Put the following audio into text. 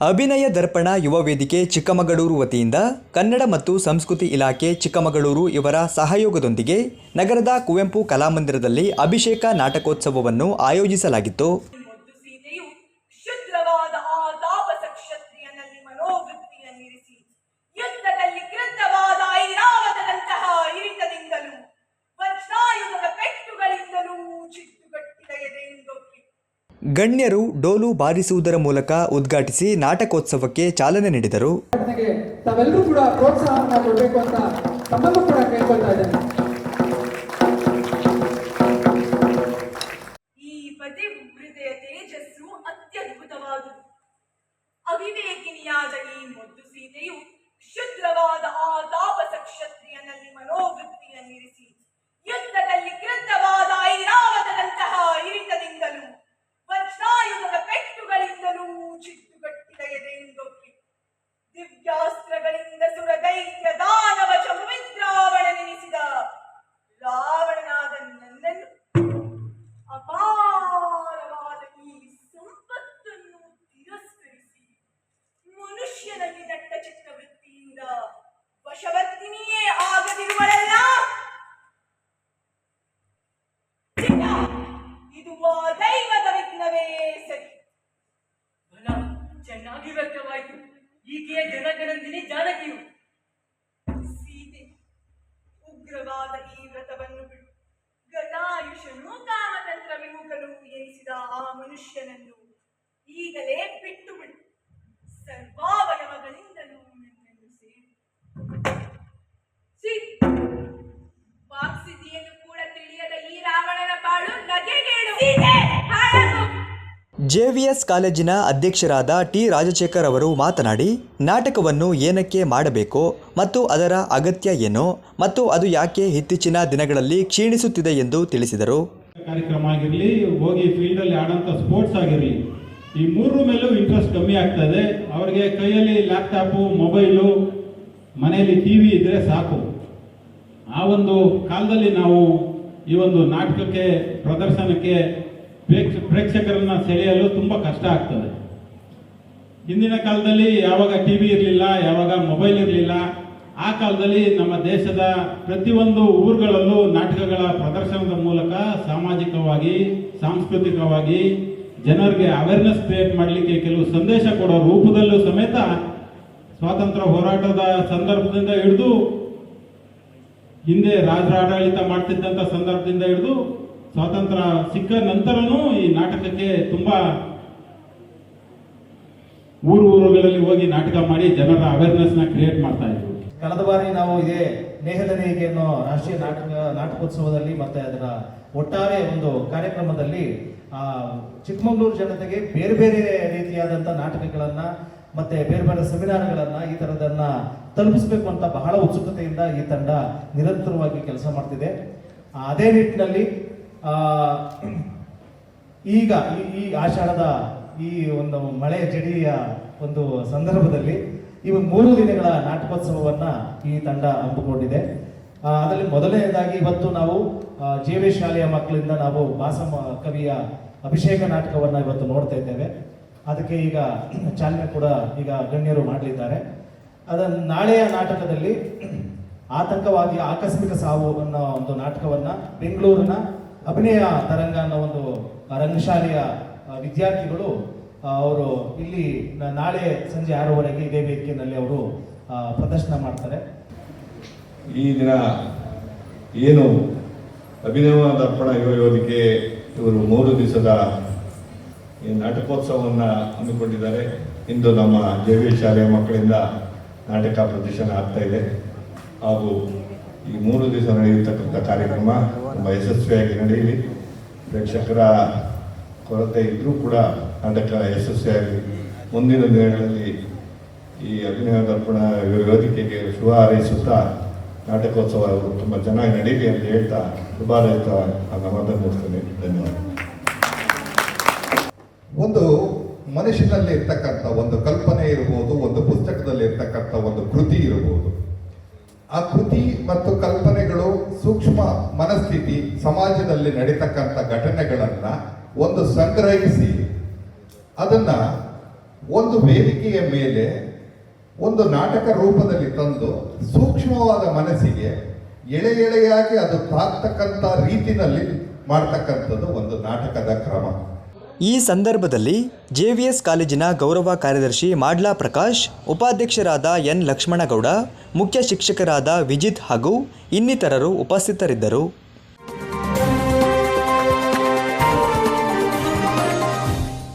ಅಭಿನಯ ದರ್ಪಣ ಯುವ ವೇದಿಕೆ ಚಿಕ್ಕಮಗಳೂರು ವತಿಯಿಂದ ಕನ್ನಡ ಮತ್ತು ಸಂಸ್ಕೃತಿ ಇಲಾಖೆ ಚಿಕ್ಕಮಗಳೂರು ಇವರ ಸಹಯೋಗದೊಂದಿಗೆ ನಗರದ ಕುವೆಂಪು ಕಲಾಮಂದಿರದಲ್ಲಿ ಅಭಿಷೇಕ ನಾಟಕೋತ್ಸವವನ್ನು ಆಯೋಜಿಸಲಾಗಿತ್ತು ಮೊದ್ದು ಸೀತೆಯು ಶುದ್ರವಾದ ಆ ತಾಪಸ ಕ್ಷತ್ರಿಯನಲ್ಲಿ ಮನೋವೃತ್ತಿಯನ್ನಿರಿಸಿ ಯುದ್ಧದಲ್ಲಿ ಕೃತವಾದ ಐರಾವತದಂತಹ ಇರಿತದಿಂದಲೂ ವಜ್ರಾಯುಧದ ಪೆಟ್ಟುಗಳಿಂದಲೂ ಚಿತ್ತುಗಟ್ಟಿದ ಎದೆಯಿಂದೊಪ್ಪಿ ಗಣ್ಯರು ಡೋಲು ಬಾರಿಸುವುದರ ಮೂಲಕ ಉದ್ಘಾಟಿಸಿ ನಾಟಕೋತ್ಸವಕ್ಕೆ ಚಾಲನೆ ನೀಡಿದರು. ತಾವೆಲ್ಲರೂ ಕೂಡ ಪ್ರೋತ್ಸಾಹವನ್ನು ಕೊಡಬೇಕು ಅಂತ ತಮ್ಮಲ್ಲೂ ಕೂಡ ಕೇಳ್ಕೊಳ್ತಾ ಇದ್ದೇನೆ. ಈ ಪತಿವೃತೆಯ ತೇಜಸ್ಸು ಅತ್ಯದ್ಭುತವಾದುದು. ಅವಿವೇಕಿನಿಯಾದ ಈ ಮೊದ್ದು ಸೀತೆಯು ಶುದ್ರವಾದ ಆ ತಾಪಸ ಕ್ಷತ್ರಿಯನಲ್ಲಿ ಮನೋವೃತ್ತಿಯನ್ನಿರಿಸಿ ಯುದ್ಧದಲ್ಲಿ ಕೃತವಾದ ಐರಾವತದಂತಹ ಈಕೆಯ ಜನಗಣಂದಿನಿ ಜಾನಕಿಯು. ಸೀತೆ, ಉಗ್ರವಾದ ಈ ವ್ರತವನ್ನು ಬಿಡು. ಗದಾಯುಷನು ಕಾಮತಂತ್ರ ವಿಮುಖನು ಎನಿಸಿದ ಆ ಮನುಷ್ಯನನ್ನು ಈಗಲೇ ಬಿಟ್ಟು ಬಿಡು ಸರ್ವಾವಯವಗಳಿಂದಲೂ ನನ್ನನ್ನು ಕೂಡ ತಿಳಿಯದ ಈ ರಾವಣನ ಬಾಳು ನಗೆಗೇಡು. ಜೆವಿಎಸ್ ಕಾಲೇಜಿನ ಅಧ್ಯಕ್ಷರಾದ ಟಿ ರಾಜಶೇಖರ್ ಅವರು ಮಾತನಾಡಿ, ನಾಟಕವನ್ನು ಏನಕ್ಕೆ ಮಾಡಬೇಕು ಮತ್ತು ಅದರ ಅಗತ್ಯ ಏನು ಮತ್ತು ಅದು ಯಾಕೆ ಇತ್ತೀಚಿನ ದಿನಗಳಲ್ಲಿ ಕ್ಷೀಣಿಸುತ್ತಿದೆ ಎಂದು ತಿಳಿಸಿದರು. ಕಾರ್ಯಕ್ರಮ ಆಗಿರಲಿ, ಹೋಗಿ ಫೀಲ್ಡಲ್ಲಿ ಆಡೋಂಥ ಸ್ಪೋರ್ಟ್ಸ್ ಆಗಿರಲಿ, ಈ ಮೂರು ಮೇಲೂ ಇಂಟ್ರೆಸ್ಟ್ ಕಮ್ಮಿ ಆಗ್ತಾ ಇದೆ. ಅವರಿಗೆ ಕೈಯಲ್ಲಿ ಲ್ಯಾಪ್ಟಾಪು ಮೊಬೈಲು ಮನೆಯಲ್ಲಿ ಟಿ ವಿ ಇದ್ದರೆ ಸಾಕು. ಆ ಒಂದು ಕಾಲದಲ್ಲಿ ನಾವು ಈ ಒಂದು ನಾಟಕಕ್ಕೆ, ಪ್ರದರ್ಶನಕ್ಕೆ ಪ್ರೇಕ್ಷಕರನ್ನ ಸೆಳೆಯಲು ತುಂಬ ಕಷ್ಟ ಆಗ್ತದೆ. ಹಿಂದಿನ ಕಾಲದಲ್ಲಿ ಯಾವಾಗ ಟಿ ವಿ ಇರಲಿಲ್ಲ, ಯಾವಾಗ ಮೊಬೈಲ್ ಇರಲಿಲ್ಲ, ಆ ಕಾಲದಲ್ಲಿ ನಮ್ಮ ದೇಶದ ಪ್ರತಿಯೊಂದು ಊರುಗಳಲ್ಲೂ ನಾಟಕಗಳ ಪ್ರದರ್ಶನದ ಮೂಲಕ ಸಾಮಾಜಿಕವಾಗಿ, ಸಾಂಸ್ಕೃತಿಕವಾಗಿ ಜನರಿಗೆ ಅವೇರ್ನೆಸ್ ಕ್ರಿಯೇಟ್ ಮಾಡಲಿಕ್ಕೆ ಕೆಲವು ಸಂದೇಶ ಕೊಡೋ ರೂಪದಲ್ಲೂ ಸಮೇತ ಸ್ವಾತಂತ್ರ್ಯ ಹೋರಾಟದ ಸಂದರ್ಭದಿಂದ ಹಿಡಿದು ಹಿಂದೆ ರಾಜರ ಆಡಳಿತ ಮಾಡ್ತಿದ್ದಂಥ ಸಂದರ್ಭದಿಂದ ಹಿಡಿದು ಸ್ವಾತಂತ್ರ್ಯ ಸಿಕ್ಕ ನಂತರನೂ ಈ ನಾಟಕಕ್ಕೆ ತುಂಬಾ ಊರು ಊರುಗಳಲ್ಲಿ ಹೋಗಿ ನಾಟಕ ಮಾಡಿ ಜನರ ಅವೇರ್ನೆಸ್ನ ಕ್ರಿಯೇಟ್ ಮಾಡ್ತಾ ಇದ್ರು. ಕಳೆದ ಬಾರಿ ನಾವು ಇದೇ ನೇಹದ ನೇಹಿಕೆಯನ್ನು ರಾಷ್ಟ್ರೀಯ ನಾಟಕ, ನಾಟಕೋತ್ಸವದಲ್ಲಿ ಮತ್ತೆ ಅದರ ಒಟ್ಟಾರೆ ಒಂದು ಕಾರ್ಯಕ್ರಮದಲ್ಲಿ ಚಿಕ್ಕಮಗಳೂರು ಜನತೆಗೆ ಬೇರೆ ಬೇರೆ ರೀತಿಯಾದಂಥ ನಾಟಕಗಳನ್ನ ಮತ್ತೆ ಬೇರೆ ಬೇರೆ ಸೆಮಿನಾರ್ಗಳನ್ನ ಈ ತರದನ್ನ ತಲುಪಿಸಬೇಕು ಅಂತ ಬಹಳ ಉತ್ಸುಕತೆಯಿಂದ ಈ ತಂಡ ನಿರಂತರವಾಗಿ ಕೆಲಸ ಮಾಡ್ತಿದೆ. ಅದೇ ನಿಟ್ಟಿನಲ್ಲಿ ಈಗ ಈ- ಆಷಾಢದ ಈ ಒಂದು ಮಳೆ ಜಡಿಯ ಒಂದು ಸಂದರ್ಭದಲ್ಲಿ ಈ ಒಂದು ಮೂರು ದಿನಗಳ ನಾಟಕೋತ್ಸವವನ್ನು ಈ ತಂಡ ಹಮ್ಮಿಕೊಂಡಿದೆ. ಅದರಲ್ಲಿ ಮೊದಲನೇದಾಗಿ ಇವತ್ತು ನಾವು ಜೆ ಶಾಲೆಯ ಮಕ್ಕಳಿಂದ ನಾವು ಬಾಸಮ ಕವಿಯ ಅಭಿಷೇಕ ನಾಟಕವನ್ನು ಇವತ್ತು ನೋಡ್ತಾ ಇದ್ದೇವೆ. ಅದಕ್ಕೆ ಈಗ ಚಾಲನೆ ಕೂಡ ಈಗ ಗಣ್ಯರು ಮಾಡಲಿದ್ದಾರೆ. ಅದನ್ನು ನಾಳೆಯ ನಾಟಕದಲ್ಲಿ ಆತಂಕವಾಗಿ ಆಕಸ್ಮಿಕ ಸಾವು ಅನ್ನೋ ಒಂದು ನಾಟಕವನ್ನು ಬೆಂಗಳೂರಿನ ಅಭಿನಯ ತರಂಗ ಅನ್ನೋ ಒಂದು ರಂಗಶಾಲೆಯ ವಿದ್ಯಾರ್ಥಿಗಳು ಅವರು ಇಲ್ಲಿ ನಾಳೆ ಸಂಜೆ ಆರೂವರೆಗೆ ಇದೇ ವೇದಿಕೆಯಲ್ಲಿ ಅವರು ಪ್ರದರ್ಶನ ಮಾಡ್ತಾರೆ. ಈ ದಿನ ಏನು ಅಭಿನವ ದರ್ಪಣ ಯುವ ಇವರು ಮೂರು ದಿವಸದ ಈ ನಾಟಕೋತ್ಸವವನ್ನು ಹಮ್ಮಿಕೊಂಡಿದ್ದಾರೆ. ಇಂದು ನಮ್ಮ ಜೆ ಶಾಲೆಯ ಮಕ್ಕಳಿಂದ ನಾಟಕ ಪ್ರದರ್ಶನ ಆಗ್ತಾ ಇದೆ. ಹಾಗೂ ಈ ಮೂರು ದಿವಸ ನಡೆಯುತ್ತಕ್ಕಂಥ ಕಾರ್ಯಕ್ರಮ ತುಂಬ ಯಶಸ್ವಿಯಾಗಿ ನಡೆಯಲಿ. ಪ್ರೇಕ್ಷಕರ ಕೊರತೆ ಇದ್ದರೂ ಕೂಡ ನಾಟಕ ಯಶಸ್ವಿಯಾಗಲಿ. ಮುಂದಿನ ದಿನಗಳಲ್ಲಿ ಈ ಅಭಿನಯ ದರ್ಪಣ ವೇದಿಕೆಗೆ ಶುಭ ಹಾರೈಸುತ್ತಾ ನಾಟಕೋತ್ಸವ ತುಂಬ ಚೆನ್ನಾಗಿ ನಡೀಲಿ ಅಂತ ಹೇಳ್ತಾ ಶುಭಾರಹಿತ ನನ್ನ ಧನ್ಯವಾದ. ಒಂದು ಮನುಷ್ಯನಲ್ಲಿ ಇರ್ತಕ್ಕಂಥ ಒಂದು ಕಲ್ಪನೆ ಇರ್ಬೋದು, ಒಂದು ಪುಸ್ತಕದಲ್ಲಿ ಇರ್ತಕ್ಕಂಥ ಒಂದು ಕೃತಿ ಇರಬಹುದು ಆ ಕೃತಿ ಮತ್ತು ಕಲ್ಪನೆಗಳು ಸೂಕ್ಷ್ಮ ಮನಸ್ಥಿತಿ ಸಮಾಜದಲ್ಲಿ ನಡೀತಕ್ಕಂಥ ಘಟನೆಗಳನ್ನು ಒಂದು ಸಂಗ್ರಹಿಸಿ. ಅದನ್ನ ಒಂದು ವೇದಿಕೆಯ ಮೇಲೆ ಒಂದು ನಾಟಕ ರೂಪದಲ್ಲಿ ತಂದು ಸೂಕ್ಷ್ಮವಾದ ಮನಸ್ಸಿಗೆ ಎಳೆ ಎಳೆಯಾಗಿ ಅದು ತಾಕ್ತಕ್ಕಂಥ ರೀತಿನಲ್ಲಿ ಮಾಡ್ತಕ್ಕಂಥದ್ದು ಒಂದು ನಾಟಕದ ಕ್ರಮ. ಈ ಸಂದರ್ಭದಲ್ಲಿ ಜೆವಿಎಸ್ ಕಾಲೇಜಿನ ಗೌರವ ಕಾರ್ಯದರ್ಶಿ ಮಾಡ್ಲಾ ಪ್ರಕಾಶ್, ಉಪಾಧ್ಯಕ್ಷರಾದ ಎನ್ ಲಕ್ಷ್ಮಣಗೌಡ, ಮುಖ್ಯ ಶಿಕ್ಷಕರಾದ ವಿಜಿತ್ ಹಾಗೂ ಇನ್ನಿತರರು ಉಪಸ್ಥಿತರಿದ್ದರು.